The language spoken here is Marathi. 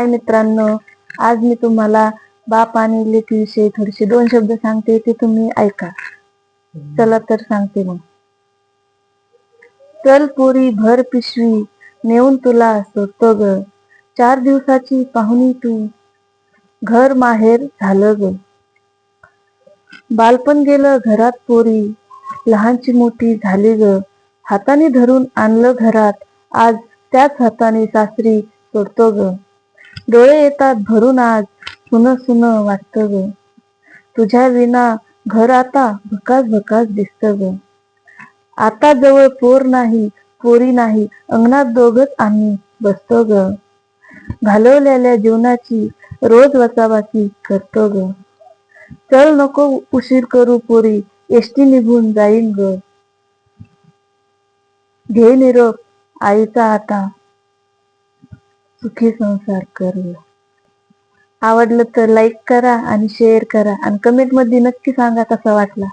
हाय मित्रांनो. आज मी तुम्हाला बाप आणि लेकीविषयी थोडेसे दोन शब्द सांगते ते तुम्ही ऐका. चला तर सांगते मग. चल पुरी भर पिशवी नेऊन तुला सोडतो ग. चार दिवसाची पाहुणी तू घर माहेर झालं ग. बालपण गेलं घरात पोरी लहानची मोठी झाली ग. हाताने धरून आणलं घरात आज त्याच हाताने सासरी सोडतो ग. डोळे येतात भरून आज सुन सुन वाटत ग. तुझ्या विना घर आता भकास भकास दिसत ग. आता जवळ पोर नाही पोरी नाही अंगणात दोघच आम्ही बसतो ग. घालवलेल्या जीवनाची रोज वचावाची करतो ग. चल नको उशीर करू पोरी एसटी निघून जाईन ग. घे निरोप आईचा आता. सुखी संसार करूया. आवडलं तर लाईक करा आणि शेअर करा. आणि कमेंटमध्ये नक्की सांगा कसा वाटला.